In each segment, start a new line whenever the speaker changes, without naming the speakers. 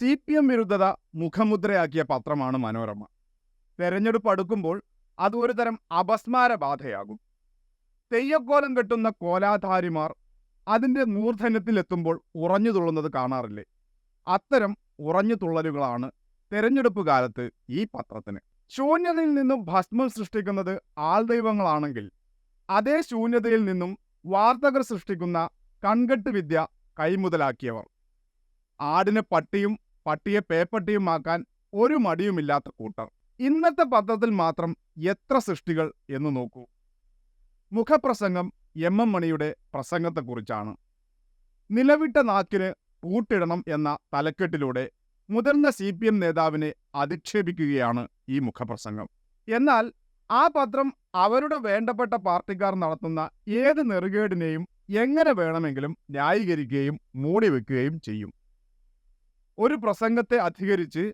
C P M വിരുദ്ധത മുഖമുദ്രയാക്കിയ പത്രമാണ് മനോരമ. തെരഞ്ഞെടുപ്പ് അടുക്കുമ്പോൾ അത് ഒരു തരം അപസ്മാര ബാധയാകും. തെയ്യക്കോലം കെട്ടുന്ന കോലാധാരിമാർ അതിന്റെ മൂർധന്യത്തിലെത്തുമ്പോൾ ഉറഞ്ഞു തുള്ളുന്നത് കാണാറില്ലേ? അത്തരം ഉറഞ്ഞു തുള്ളലുകളാണ് തെരഞ്ഞെടുപ്പ് കാലത്ത് ഈ പത്രത്തിന്. ശൂന്യതയിൽ നിന്നും ഭസ്മം സൃഷ്ടിക്കുന്നത് ആൾദൈവങ്ങളാണെങ്കിൽ അതേ ശൂന്യതയിൽ നിന്നും വാർത്തകൾ സൃഷ്ടിക്കുന്ന കൺകെട്ട് വിദ്യ കൈമുതലാക്കിയവർ. ആടിന് പട്ടിയും പട്ടിയെ പേപ്പട്ടിയുമാക്കാൻ ഒരു മടിയുമില്ലാത്ത കൂട്ടർ. ഇന്നത്തെ പത്രത്തിൽ മാത്രം എത്ര സൃഷ്ടികൾ എന്ന് നോക്കൂ. മുഖപ്രസംഗം എം എം മണിയുടെ പ്രസംഗത്തെക്കുറിച്ചാണ്. നിലവിട്ട നാക്കിന് പൂട്ടിടണം എന്ന തലക്കെട്ടിലൂടെ മുതിർന്ന സി പി എം നേതാവിനെ അധിക്ഷേപിക്കുകയാണ് ഈ മുഖപ്രസംഗം. എന്നാൽ ആ പത്രം അവരുടെ വേണ്ടപ്പെട്ട പാർട്ടിക്കാർ നടത്തുന്ന ഏത് നെറുകേടിനെയും എങ്ങനെ വേണമെങ്കിലും ന്യായീകരിക്കുകയും മൂടിവെക്കുകയും ചെയ്യും. ഒരു പ്രസംഗത്തെ അധികരിച്ച്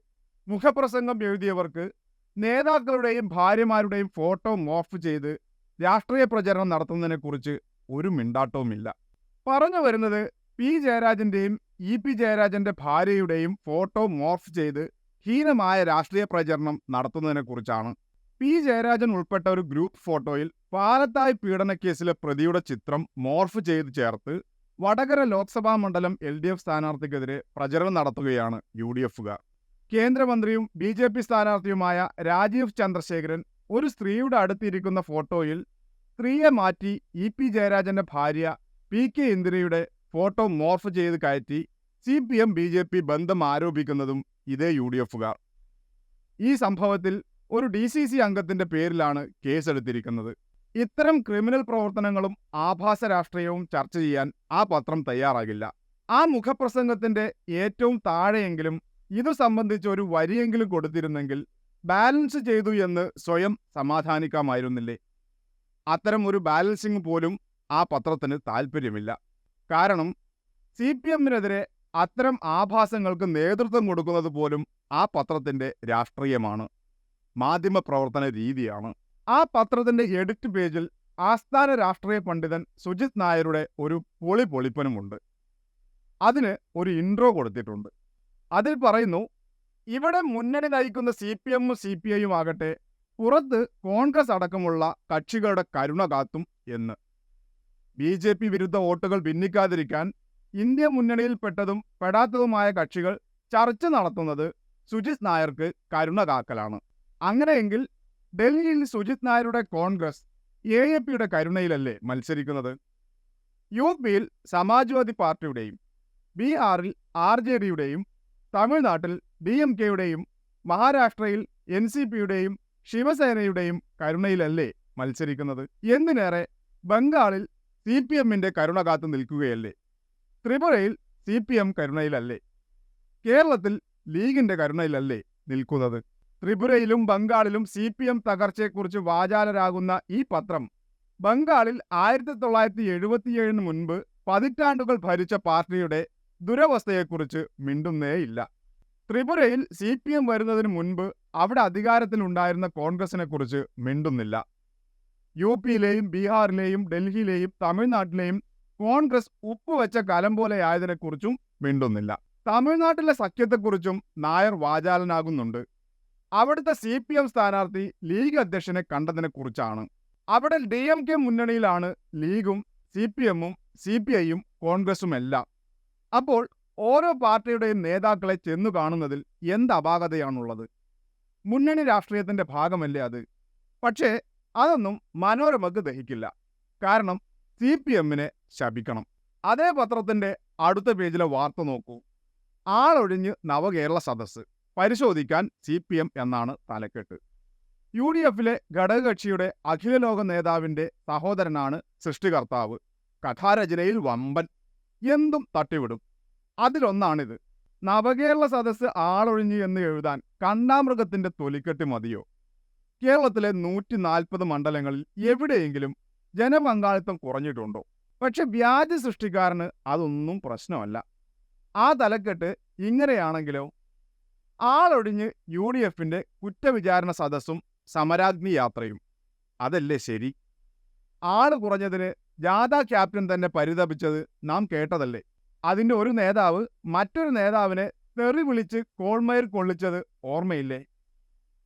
മുഖപ്രസംഗം എഴുതിയവർക്ക് നേതാക്കളുടെയും ഭാര്യമാരുടെയും ഫോട്ടോ മോഫ് ചെയ്ത് രാഷ്ട്രീയ പ്രചരണം നടത്തുന്നതിനെക്കുറിച്ച് ഒരു മിണ്ടാട്ടവുമില്ല. പറഞ്ഞു വരുന്നത് പി ജയരാജന്റെയും ഇ പി ജയരാജന്റെ ഭാര്യയുടെയും ഫോട്ടോ മോർഫ് ചെയ്ത് ഹീനമായ രാഷ്ട്രീയ പ്രചരണം നടത്തുന്നതിനെക്കുറിച്ചാണ് പി ജയരാജൻ ഉൾപ്പെട്ട ഒരു ഗ്രൂപ്പ് ഫോട്ടോയിൽ പാലത്തായ് പീഡനക്കേസിലെ പ്രതിയുടെ ചിത്രം മോർഫ് ചെയ്ത് ചേർത്ത് വടകര ലോക്സഭാ മണ്ഡലം എൽ ഡി എഫ് സ്ഥാനാർത്ഥിക്കെതിരെ പ്രചരണം നടത്തുകയാണ് യു ഡി എഫുകാർ കേന്ദ്രമന്ത്രിയും ബി ജെ പി സ്ഥാനാർത്ഥിയുമായ രാജീവ് ചന്ദ്രശേഖരൻ ഒരു സ്ത്രീയുടെ അടുത്തിരിക്കുന്ന ഫോട്ടോയിൽ സ്ത്രീയെ മാറ്റി ഇ പി ജയരാജന്റെ ഭാര്യ പി കെ ഇന്ദിരയുടെ ഫോട്ടോ മോർഫ് ചെയ്ത് കയറ്റി C P M B J P ബന്ധം ആരോപിക്കുന്നതും ഇതേ യു ഡി എഫുകാർ ഈ സംഭവത്തിൽ ഒരു ഡി സി സി അംഗത്തിന്റെ പേരിലാണ് കേസെടുത്തിരിക്കുന്നത്. ഇത്തരം ക്രിമിനൽ പ്രവർത്തനങ്ങളും ആഭാസ രാഷ്ട്രീയവും ചർച്ച ചെയ്യാൻ ആ പത്രം തയ്യാറാകില്ല. ആ മുഖപ്രസംഗത്തിന്റെ ഏറ്റവും താഴെയെങ്കിലും ഇതു സംബന്ധിച്ച് ഒരു വരിയെങ്കിലും കൊടുത്തിരുന്നെങ്കിൽ ബാലൻസ് ചെയ്തു എന്ന് സ്വയം സമാധാനിക്കാമായിരുന്നില്ലേ? അത്തരം ഒരു ബാലൻസിംഗ് പോലും ആ പത്രത്തിന് താല്പര്യമില്ല കാരണം സി പി എമ്മിനെതിരെ അത്തരം ആഭാസങ്ങൾക്ക് നേതൃത്വം കൊടുക്കുന്നത് പോലും ആ പത്രത്തിന്റെ രാഷ്ട്രീയമാണ്. മാധ്യമപ്രവർത്തന രീതിയാണ്. ആ പത്രത്തിന്റെ എഡിറ്റ് പേജിൽ ആസ്ഥാന രാഷ്ട്രീയ പണ്ഡിതൻ സുജിത് നായരുടെ ഒരു പൊളി പൊളിപ്പനുമുണ്ട്. അതിന് ഒരു ഇൻട്രോ കൊടുത്തിട്ടുണ്ട്. അതിൽ പറയുന്നു ഇവിടെ മുന്നണി നയിക്കുന്ന സി പി എമ്മും സി പി ഐയും ആകട്ടെ പുറത്ത് കോൺഗ്രസ് അടക്കമുള്ള കക്ഷികളുടെ കരുണ കാത്തും എന്ന്. ബി ജെ പി വിരുദ്ധ വോട്ടുകൾ ഭിന്നിക്കാതിരിക്കാൻ ഇന്ത്യ മുന്നണിയിൽപ്പെട്ടതും പെടാത്തതുമായ കക്ഷികൾ ചർച്ച നടത്തുന്നത് സുജിത് നായർക്ക് കരുണ കാക്കലാണ്. അങ്ങനെയെങ്കിൽ ഡൽഹിയിൽ സുജിത് നായരുടെ കോൺഗ്രസ് എ എ പിയുടെ കരുണയിലല്ലേ മത്സരിക്കുന്നത്? യു പിയിൽ സമാജ്വാദി പാർട്ടിയുടെയും ബീഹാറിൽ ആർ ജെ ഡിയുടെയും തമിഴ്നാട്ടിൽ ഡി എം കെയുടെയും മഹാരാഷ്ട്രയിൽ എൻ സി പിയുടെയും ശിവസേനയുടെയും കരുണയിലല്ലേ മത്സരിക്കുന്നത്? എന്തിനേറെ ബംഗാളിൽ സി പി എമ്മിന്റെ കരുണ കാത്തു നിൽക്കുകയല്ലേ? ത്രിപുരയിൽ സി പി എം കരുണയിലല്ലേ? കേരളത്തിൽ ലീഗിന്റെ കരുണയിലല്ലേ നിൽക്കുന്നത്? ത്രിപുരയിലും ബംഗാളിലും സി പി എം തകർച്ചയെക്കുറിച്ച് വാചാലരാകുന്ന ഈ പത്രം ബംഗാളിൽ ആയിരത്തി തൊള്ളായിരത്തി എഴുപത്തിയേഴിന് മുൻപ് പതിറ്റാണ്ടുകൾ ഭരിച്ച പാർട്ടിയുടെ ദുരവസ്ഥയെക്കുറിച്ച് മിണ്ടുന്നേയില്ല. ത്രിപുരയിൽ സി പി എം വരുന്നതിന് മുൻപ് അവിടെ അധികാരത്തിലുണ്ടായിരുന്ന കോൺഗ്രസിനെക്കുറിച്ച് മിണ്ടുന്നില്ല. യു പിയിലെയും ബീഹാറിലെയും ഡൽഹിയിലെയും തമിഴ്നാട്ടിലെയും കോൺഗ്രസ് ഉപ്പുവെച്ച കലം പോലെയായതിനെക്കുറിച്ചും മിണ്ടുന്നില്ല. തമിഴ്നാട്ടിലെ സഖ്യത്തെക്കുറിച്ചും നായർ വാചാലനാകുന്നുണ്ട്. അവിടുത്തെ സി പി എം സ്ഥാനാർത്ഥി ലീഗ് അധ്യക്ഷനെ കണ്ടതിനെ കുറിച്ചാണ്. അവിടെ ഡി എം കെ മുന്നണിയിലാണ് ലീഗും സി പി എമ്മും സി പി ഐയും കോൺഗ്രസും എല്ലാം. അപ്പോൾ ഓരോ പാർട്ടിയുടെയും നേതാക്കളെ ചെന്നു കാണുന്നതിൽ എന്ത് അപാകതയാണുള്ളത്? മുന്നണി രാഷ്ട്രീയത്തിന്റെ ഭാഗമല്ലേ അത്? പക്ഷേ അതൊന്നും മനോരമക്ക് ദഹിക്കില്ല. കാരണം സി പി എമ്മിനെ ശപിക്കണം. അതേ പത്രത്തിന്റെ അടുത്ത പേജിലെ വാർത്ത നോക്കൂ. ആളൊഴിഞ്ഞ് നവകേരള സദസ്സ്. പരിശോധിക്കാൻ സി പി എം എന്നാണ് തലക്കെട്ട്. യു ഡി എഫിലെ ഘടകകക്ഷിയുടെ അഖില ലോക നേതാവിന്റെ സഹോദരനാണ് സൃഷ്ടികർത്താവ്. കഥാരചനയിൽ വമ്പൻ. എന്തും തട്ടിവിടും. അതിലൊന്നാണിത്. നവകേരള സദസ്സ് ആളൊഴിഞ്ഞു എന്ന് എഴുതാൻ കണ്ടാമൃഗത്തിന്റെ തൊലിക്കെട്ട് മതിയോ? കേരളത്തിലെ നൂറ്റി നാൽപ്പത് മണ്ഡലങ്ങളിൽ എവിടെയെങ്കിലും ജനപങ്കാളിത്തം കുറഞ്ഞിട്ടുണ്ടോ? പക്ഷെ വ്യാജ സൃഷ്ടിക്കാരന് അതൊന്നും പ്രശ്നമല്ല. ആ തലക്കെട്ട് ഇങ്ങനെയാണെങ്കിലോ? ആളൊഴിഞ്ഞ് യു ഡി എഫിന്റെ കുറ്റവിചാരണ സദസ്സും സമരാഗ്നി യാത്രയും. അതല്ലേ ശരി? ആൾ കുറഞ്ഞതിന് ജാഥ ക്യാപ്റ്റൻ തന്നെ പരിതപിച്ചത് നാം കേട്ടതല്ലേ? അതിന്റെ ഒരു നേതാവ് മറ്റൊരു നേതാവിനെ തെറി വിളിച്ച് കോൾമയർ കൊള്ളിച്ചത് ഓർമ്മയില്ലേ?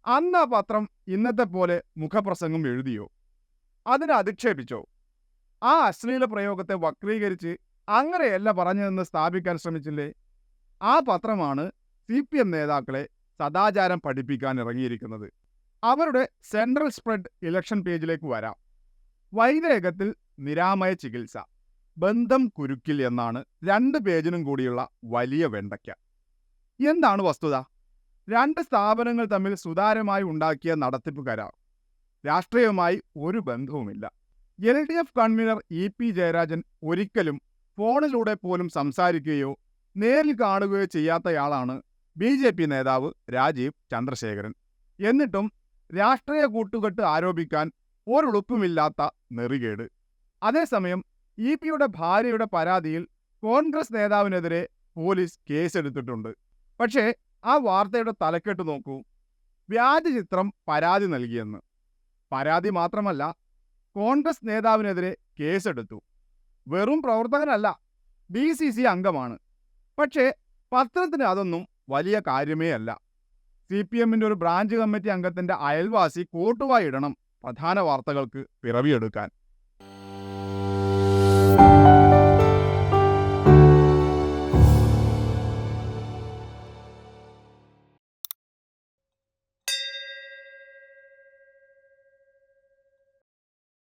അന്ന് ആ പത്രം ഇന്നത്തെ പോലെ മുഖപ്രസംഗം എഴുതിയോ? അതിനെ അധിക്ഷേപിച്ചോ? ആ അശ്ലീല പ്രയോഗത്തെ വക്രീകരിച്ച് അങ്ങനെയല്ല പറഞ്ഞതെന്ന് സ്ഥാപിക്കാൻ ശ്രമിച്ചില്ലേ? ആ പത്രമാണ് സി പി എം നേതാക്കളെ സദാചാരം പഠിപ്പിക്കാൻ ഇറങ്ങിയിരിക്കുന്നത്. അവരുടെ സെൻട്രൽ സ്പ്രെഡ് ഇലക്ഷൻ പേജിലേക്ക് വരാം. വൈദേഹത്തിൽ നിരാമയ ചികിത്സ ബന്ധം കുരുക്കിൽ എന്നാണ് രണ്ട് പേജിനും കൂടിയുള്ള വലിയ വെണ്ടയ്ക്ക. എന്താണ് വസ്തുത? രണ്ട് സ്ഥാപനങ്ങൾ തമ്മിൽ സുതാര്യമായി ഉണ്ടാക്കിയ നടത്തിപ്പ് കരാർ രാഷ്ട്രീയവുമായി ഒരു ബന്ധവുമില്ല. L D F convener E P Jayarajan ഒരിക്കലും ഫോണിലൂടെ പോലും സംസാരിക്കുകയോ നേരിൽ കാണുകയോ ചെയ്യാത്തയാളാണ് ബി ജെ പി നേതാവ് രാജീവ് ചന്ദ്രശേഖരൻ. എന്നിട്ടും രാഷ്ട്രീയ കൂട്ടുകെട്ട് ആരോപിക്കാൻ ഒരുളുപ്പുമില്ലാത്ത നെറികേട്. അതേസമയം ഇ പിയുടെ ഭാര്യയുടെ പരാതിയിൽ കോൺഗ്രസ് നേതാവിനെതിരെ പോലീസ് കേസെടുത്തിട്ടുണ്ട്. പക്ഷേ ആ വാർത്തയുടെ തലക്കെട്ട് നോക്കൂ. വ്യാജ ചിത്രം പരാതി നൽകിയെന്ന്. പരാതി മാത്രമല്ല കോൺഗ്രസ് നേതാവിനെതിരെ കേസെടുത്തു. വെറും പ്രവർത്തകനല്ല ഡി സി സി അംഗമാണ്. പക്ഷേ പത്രത്തിന് അതൊന്നും വലിയ കാര്യമേ അല്ല. സി പി എമ്മിന്റെ ഒരു ബ്രാഞ്ച് കമ്മിറ്റി അംഗത്തിന്റെ അയൽവാസി കോട്ടുവായിടണം പ്രധാന വാർത്തകൾക്ക് പിറവിയെടുക്കാൻ.